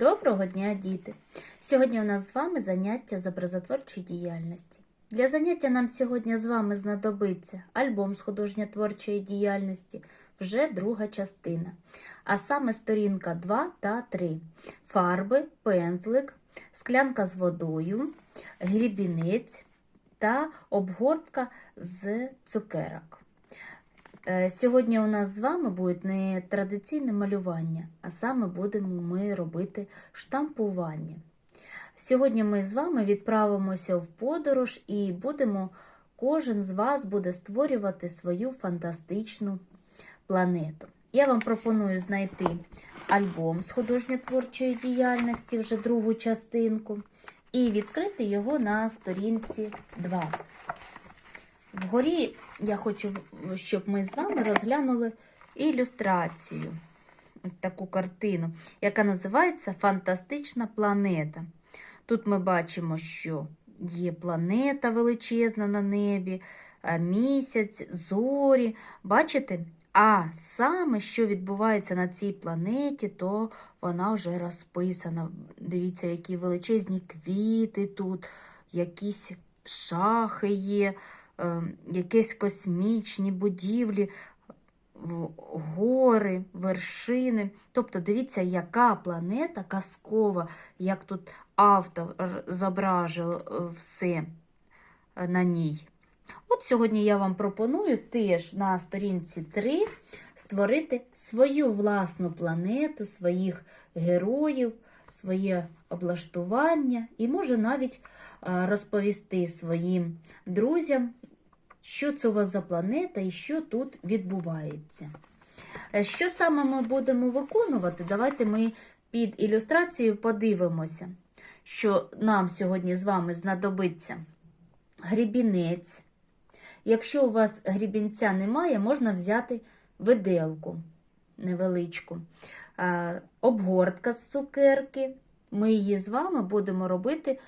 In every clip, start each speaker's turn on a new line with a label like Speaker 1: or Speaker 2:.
Speaker 1: Доброго дня, діти! Сьогодні у нас з вами заняття з образотворчої діяльності. Для заняття нам сьогодні з вами знадобиться альбом з художньо-творчої діяльності, вже друга частина, а саме сторінка 2 та 3, фарби, пензлик, склянка з водою, грібінець та обгортка з цукерок. Е, Сьогодні у нас з вами буде не традиційне малювання, а саме будемо ми робити штампування. Сьогодні ми з вами відправимося в подорож і будемо, кожен з вас буде створювати свою фантастичну планету. Я вам пропоную знайти альбом з художньо-творчої діяльності, вже другу частинку, і відкрити його на сторінці 2. Вгорі я хочу, щоб ми з вами розглянули ілюстрацію, таку картину, яка називається Фантастична планета. Тут ми бачимо, що є планета величезна на небі, місяць, зорі. Бачите? А саме, що відбувається на цій планеті, то вона вже розписана. Дивіться, які величезні квіти тут, якісь шахи є якісь космічні будівлі, гори, вершини. Тобто, дивіться, яка планета казкова, як тут автор зображив е, все е, на ній. От сьогодні я вам пропоную теж на сторінці 3 створити свою власну планету, своїх героїв, своє облаштування і може навіть е, розповісти своїм друзям, що це у вас за планета і що тут відбувається. Е, Що саме ми будемо виконувати? Давайте ми під ілюстрацією подивимося, що нам сьогодні з вами знадобиться грібінець. Якщо у вас грібінця немає, можна взяти виделку невеличку, Е, обгортка з цукерки. Ми її з вами будемо робити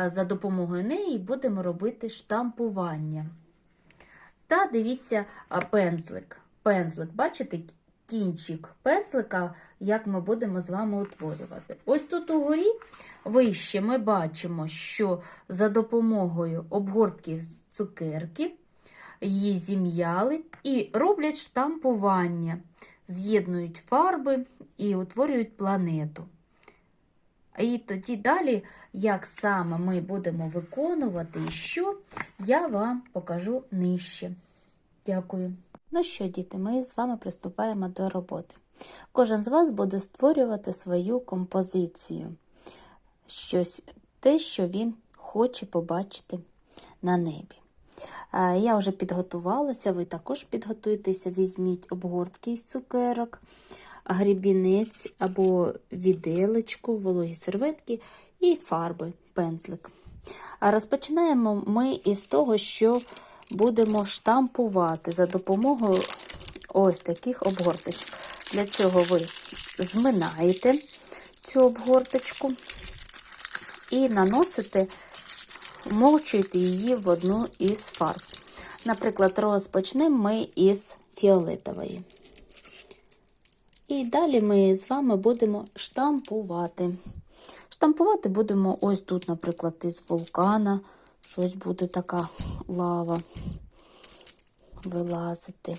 Speaker 1: е, за допомогою неї будемо робити штампування. Та дивіться пензлик. Пензлик, бачите, кінчик пензлика, як ми будемо з вами утворювати. Ось тут угорі вище ми бачимо, що за допомогою обгортки з цукерки її зім'яли і роблять штампування, з'єднують фарби і утворюють планету. І тоді далі, як саме ми будемо виконувати і що, я вам покажу нижче. Дякую. Ну що, діти, ми з вами приступаємо до роботи. Кожен з вас буде створювати свою композицію, щось те, що він хоче побачити на небі. Я вже підготувалася, ви також підготуйтеся, візьміть обгортки із цукерок, грібінець або віделочку, вологі серветки і фарби, пензлик. А розпочинаємо ми із того, що будемо штампувати за допомогою ось таких обгорточок. Для цього ви зминаєте цю обгорточку і наносите, вмовчуєте її в одну із фарб. Наприклад, розпочнемо ми із фіолетової. І далі ми з вами будемо штампувати. Штампувати будемо ось тут, наприклад, із вулкана. Щось буде така лава вилазити.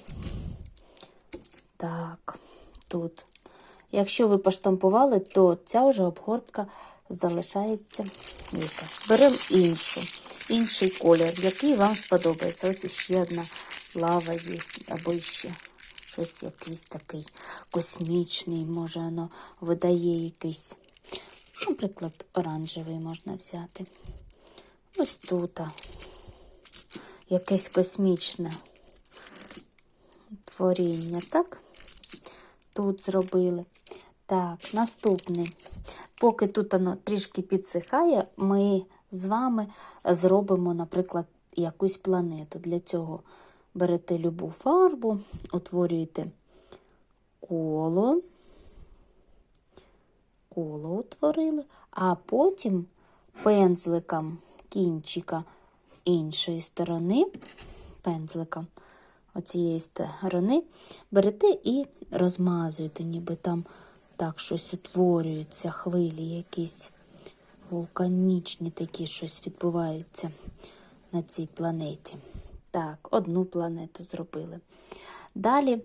Speaker 1: Так, тут. Якщо ви поштампували, то ця вже обгортка залишається. Беремо іншу, інший колір, який вам сподобається. Ось ще одна лава є, або ще щось якийсь такий космічний, може, воно видає якийсь. Наприклад, оранжевий можна взяти. Ось тут якесь космічне творіння, так? Тут зробили. Так, наступний. Поки тут воно трішки підсихає, ми з вами зробимо, наприклад, якусь планету. Для цього берете любу фарбу, утворюєте коло, коло утворили, а потім пензликом кінчика іншої сторони, пензликом оцієї сторони, берете і розмазуєте, ніби там Так, щось утворюються, хвилі якісь вулканічні такі щось відбувається на цій планеті. Так, одну планету зробили. Далі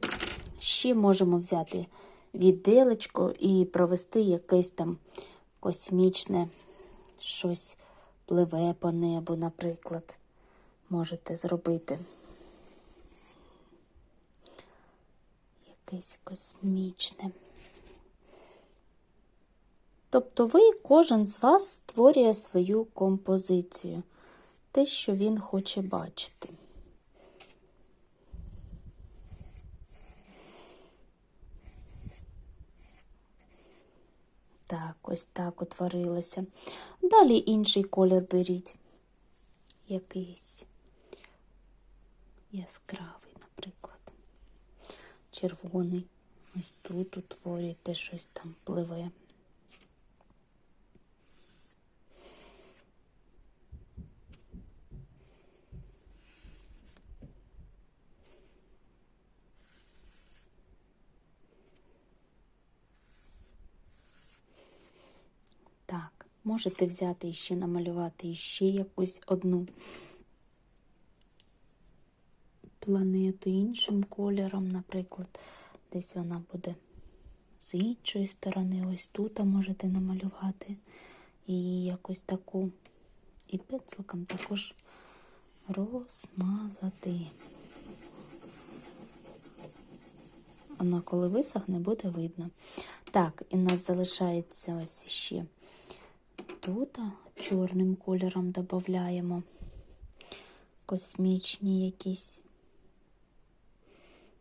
Speaker 1: ще можемо взяти віддилечко і провести якесь там космічне щось пливе по небу, наприклад. Можете зробити. Якесь космічне. Тобто ви, кожен з вас створює свою композицію, те, що він хоче бачити. Так, ось так утворилося. Далі інший колір беріть. Якийсь яскравий, наприклад. Червоний. Ось тут утворюєте щось там пливе. Так, можете взяти і ще намалювати іще якусь одну планету іншим кольором, наприклад, десь вона буде з іншої сторони, ось тут можете намалювати її якось таку. І пензликом також розмазати. Вона, коли висохне, буде видно. Так, і нас залишається ось ще тут чорним кольором додаємо космічні якісь.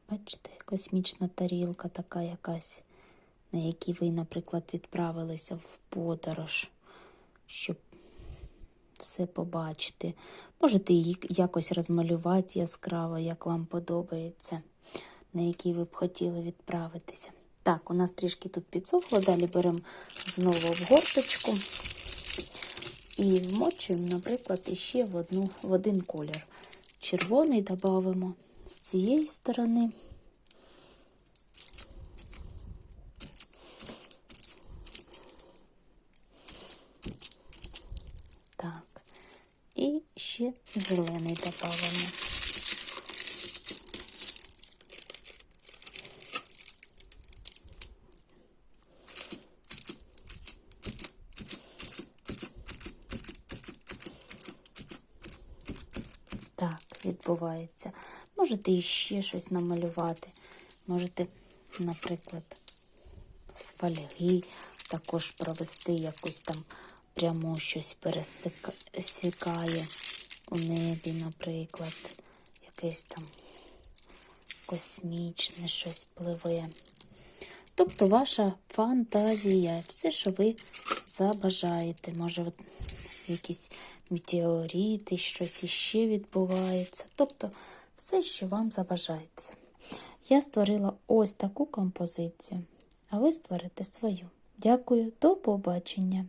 Speaker 1: Бачите, космічна тарілка така якась, на якій ви, наприклад, відправилися в подорож, щоб все побачити. Можете її якось розмалювати яскраво, як вам подобається, на якій ви б хотіли відправитися. Так, у нас трішки тут підсохло, далі беремо знову в горточку і вмочуємо, наприклад, іще в, одну, в один колір. Червоний додамо з цієї сторони. Так, і ще зелений додамо. Так, відбувається. Можете іще щось намалювати. Можете, наприклад, з фольги також провести якусь там прямо щось пересікає у небі, наприклад, якесь там космічне щось пливе. Тобто ваша фантазія, все, що ви забажаєте. Може, якісь метеорити, щось іще відбувається. Тобто все, що вам забажається. Я створила ось таку композицію, а ви створите свою. Дякую, до побачення!